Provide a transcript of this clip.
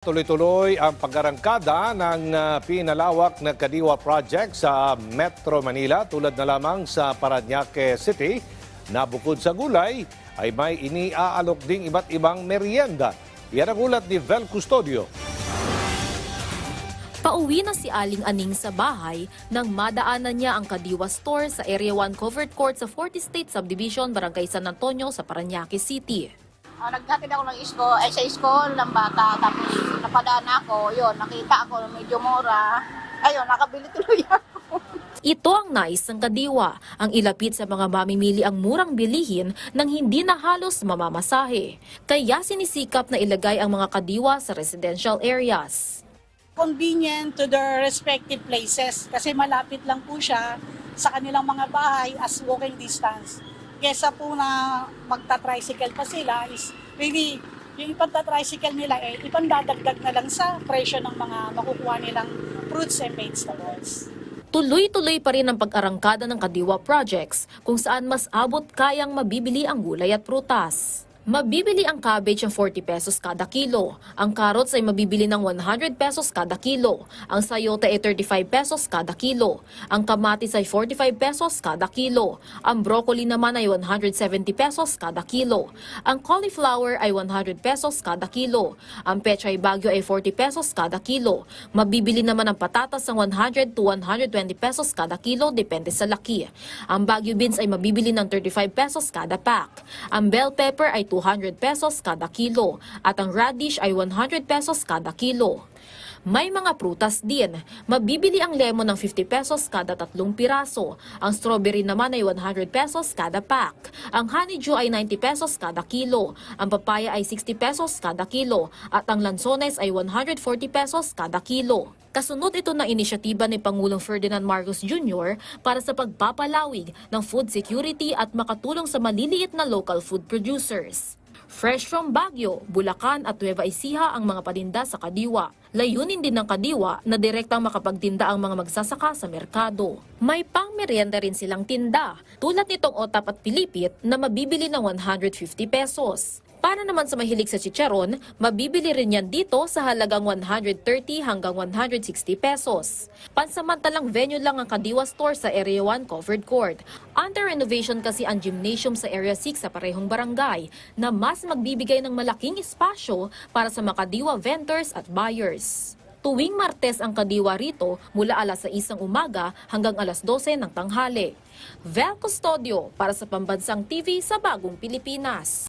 Tuloy-tuloy ang paggarangkada ng ah, pinalawak na Kadiwa Project sa Metro Manila tulad na lamang sa Paranaque City na bukod sa gulay ay may iniaalok ding iba't ibang merienda. Yan ang ulat ni Vel Custodio. Pauwi na si Aling Aning sa bahay nang madaanan niya ang Kadiwa Store sa Area 1 Covered Court sa 40 State Subdivision, Barangay San Antonio sa Paranaque City. Ah, naghatid ako ng isko, ay sa school ng bata, tapos napadaan ako, yun, nakita ako, medyo mura. Ayun, nakabili tuloy ako. Ito ang nais ng Kadiwa, ang ilapit sa mga mamimili ang murang bilihin nang hindi na halos mamamasahe. Kaya sinisikap na ilagay ang mga Kadiwa sa residential areas. convenient to their respective places kasi malapit lang po siya sa kanilang mga bahay as walking distance. Kesa po na magta-tricycle pa sila is really yung ipagta-tricycle nila eh ipandadagdag na lang sa presyo ng mga makukuha nilang fruits and vegetables. Tuloy-tuloy pa rin ang pag-arangkada ng Kadiwa Projects kung saan mas abot kayang mabibili ang gulay at prutas. Mabibili ang cabbage ng 40 pesos kada kilo. Ang carrots ay mabibili ng 100 pesos kada kilo. Ang sayote ay 35 pesos kada kilo. Ang kamatis ay 45 pesos kada kilo. Ang broccoli naman ay 170 pesos kada kilo. Ang cauliflower ay 100 pesos kada kilo. Ang pechay bagyo ay 40 pesos kada kilo. Mabibili naman ang patatas ng 100 to 120 pesos kada kilo depende sa laki. Ang bagyo beans ay mabibili ng 35 pesos kada pack. Ang bell pepper ay 200 pesos kada kilo at ang radish ay 100 pesos kada kilo. May mga prutas din. Mabibili ang lemon ng 50 pesos kada tatlong piraso. Ang strawberry naman ay 100 pesos kada pack. Ang honeydew ay 90 pesos kada kilo. Ang papaya ay 60 pesos kada kilo. At ang lansones ay 140 pesos kada kilo. Kasunod ito ng inisyatiba ni Pangulong Ferdinand Marcos Jr. para sa pagpapalawig ng food security at makatulong sa maliliit na local food producers. Fresh from Baguio, Bulacan at Nueva Ecija ang mga paninda sa Kadiwa. Layunin din ng Kadiwa na direktang makapagtinda ang mga magsasaka sa merkado. May pang merienda rin silang tinda, tulad nitong otap at pilipit na mabibili ng 150 pesos. Para naman sa mahilig sa chicharon, mabibili rin yan dito sa halagang 130 hanggang 160 pesos. Pansamantalang venue lang ang Kadiwa Store sa Area 1 Covered Court. Under renovation kasi ang gymnasium sa Area 6 sa parehong barangay na mas magbibigay ng malaking espasyo para sa mga Kadiwa vendors at buyers. Tuwing Martes ang kadiwa rito mula alas 6 ng umaga hanggang alas 12 ng tanghali. Vel Custodio para sa Pambansang TV sa Bagong Pilipinas.